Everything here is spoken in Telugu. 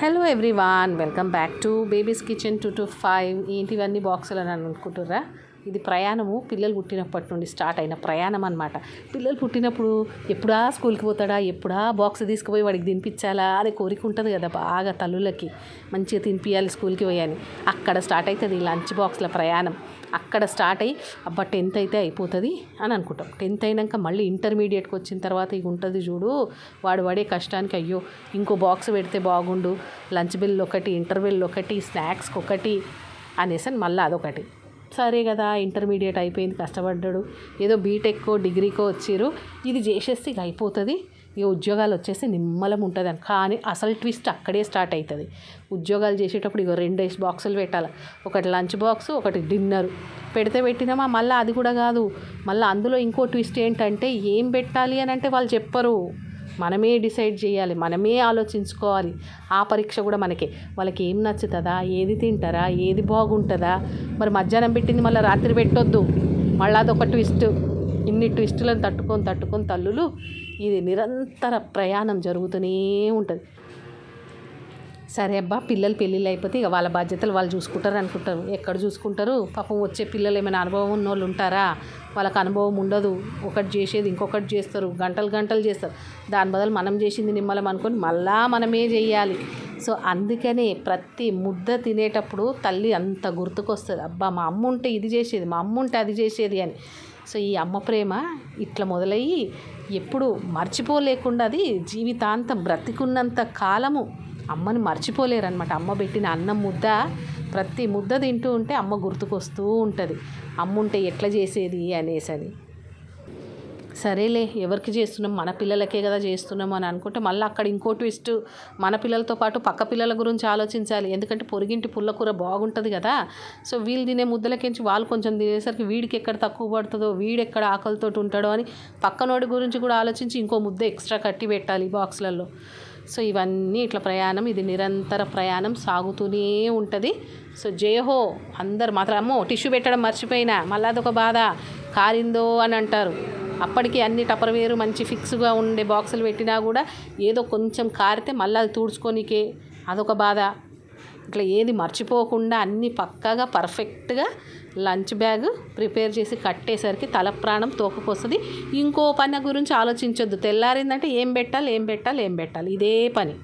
Hello everyone welcome back to baby's kitchen two to five ఏంటివన్నీ బాక్సులు అని అనుకుంటుర్రా? ఇది ప్రయాణము పిల్లలు పుట్టినప్పటి నుండి స్టార్ట్ అయిన ప్రయాణం అనమాట పిల్లలు పుట్టినప్పుడు ఎప్పుడా స్కూల్కి పోతాడా? ఎప్పుడా బాక్స్ తీసుకుపోయి వాడికి తినిపించాలా అనే కోరిక ఉంటుంది కదా బాగా తల్లులకి. మంచిగా తినిపించాలి స్కూల్కి పోయాలి అక్కడ స్టార్ట్ అవుతుంది లంచ్ బాక్స్ల ప్రయాణం. అక్కడ స్టార్ట్ అయ్యి అబ్బా టెన్త్ అయితే అయిపోతుంది అని అనుకుంటాం. టెన్త్ అయినాక మళ్ళీ ఇంటర్మీడియట్కి వచ్చిన తర్వాత ఇక ఉంటుంది చూడు వాడు పడే కష్టానికి అయ్యో ఇంకో బాక్స్ పెడితే బాగుండు. లంచ్ బిల్ ఒకటి ఇంటర్వెల్ ఒకటి స్నాక్స్కి ఒకటి అనేసి అని మళ్ళీ అదొకటి. సరే కదా ఇంటర్మీడియట్ అయిపోయింది కష్టపడ్డాడు. ఏదో బీటెక్కో డిగ్రీకో వచ్చిర్రు. ఇది చేసేస్తే ఇక అయిపోతుంది. ఇక ఉద్యోగాలు వచ్చేసి నిమ్మలం ఉంటుంది అని. కానీ అసలు ట్విస్ట్ అక్కడే స్టార్ట్ అవుతుంది ఉద్యోగాలు చేసేటప్పుడు ఇక రెండేసి బాక్సులు పెట్టాలి. ఒకటి లంచ్ బాక్స్ ఒకటి డిన్నర్ పెడితే పెట్టినామా? మళ్ళీ అది కూడా కాదు. మళ్ళీ అందులో ఇంకో ట్విస్ట్ ఏంటంటే ఏం పెట్టాలి అని అంటే వాళ్ళు చెప్పరు. మనమే డిసైడ్ చేయాలి మనమే ఆలోచించుకోవాలి. ఆ పరీక్ష కూడా మనకే. వాళ్ళకి ఏం నచ్చుతుందా ఏది తింటారా ఏది బాగుంటుందా? మరి మధ్యాహ్నం పెట్టింది మళ్ళీ రాత్రి పెట్టొద్దు. మళ్ళీ అదొక ట్విస్ట్. ఇన్ని ట్విస్టులను తట్టుకొని తట్టుకొని తల్లులు ఇది నిరంతర ప్రయాణం జరుగుతూనే ఉంటుంది. సరే అబ్బా పిల్లలు పెళ్ళిళ్ళు అయిపోతే ఇక వాళ్ళ బాధ్యతలు వాళ్ళు చూసుకుంటారు అనుకుంటారు. ఎక్కడ చూసుకుంటారు? పాపం వచ్చే పిల్లలు ఏమైనా అనుభవం ఉన్న వాళ్ళు ఉంటారా? వాళ్ళకి అనుభవం ఉండదు. ఒకటి చేసేది ఇంకొకటి చేస్తారు. గంటలు గంటలు చేస్తారు. దాని బదులు మనం చేసింది నిమ్మలం అనుకొని మళ్ళా మనమే చేయాలి. సో అందుకనే ప్రతి ముద్ద తినేటప్పుడు తల్లి అంత గుర్తుకొస్తుంది. అబ్బా మా అమ్మ ఉంటే ఇది చేసేది మా అమ్మ ఉంటే అది చేసేది అని. సో ఈ అమ్మ ప్రేమ ఇట్లా మొదలయ్యి ఎప్పుడు మర్చిపోలేకుండా అది జీవితాంతం బ్రతికున్నంత కాలము అమ్మని మర్చిపోలేరనమాట అమ్మ పెట్టిన అన్నం ముద్ద ప్రతి ముద్ద తింటూ ఉంటే అమ్మ గుర్తుకొస్తూ ఉంటుంది. అమ్మ ఉంటే ఎట్లా చేసేది అనేసి అని సరేలే ఎవరికి చేస్తున్నాం? మన పిల్లలకే కదా చేస్తున్నాం అని అనుకుంటే మళ్ళీ అక్కడ ఇంకో ట్విస్ట్. మన పిల్లలతో పాటు పక్క పిల్లల గురించి ఆలోచించాలి. ఎందుకంటే పొరిగింటి పుల్లకూర బాగుంటుంది కదా. సో వీళ్ళు తినే ముద్దలకించి వాళ్ళు కొంచెం తినేసరికి వీడికి ఎక్కడ తక్కువ పడుతుందో వీడెక్కడ ఆకలితోటి ఆకలితో ఉంటాడో అని పక్కనోడి గురించి కూడా ఆలోచించి ఇంకో ముద్ద ఎక్స్ట్రా కట్టి పెట్టాలి బాక్స్లలో. సో ఇవన్నీ ఇట్లా ప్రయాణం ఇది నిరంతర ప్రయాణం సాగుతూనే ఉంటుంది. సో జయహో అందరు మాత్రం అమ్మో టిష్యూ పెట్టడం మర్చిపోయినా మళ్ళీ అదొక బాధ. కారిందో అని అంటారు. అప్పటికి అన్ని టపర్వేరు మంచి ఫిక్స్గా ఉండే బాక్సులు పెట్టినా కూడా ఏదో కొంచెం కారితే మళ్ళీ అది తుడుచుకోనికే అదొక బాధ. ఇట్లా ఏది మర్చిపోకుండా అన్నీ పక్కాగా పర్ఫెక్ట్గా లంచ్ బ్యాగ్ ప్రిపేర్ చేసి కట్టేసరికి తల ప్రాణం తోకకొస్తుంది ఇంకో పని గురించి ఆలోచించొద్దు. తెల్లారిందంటే ఏం పెట్టాలి ఏం పెట్టాలి ఏం పెట్టాలి. ఇదే పని.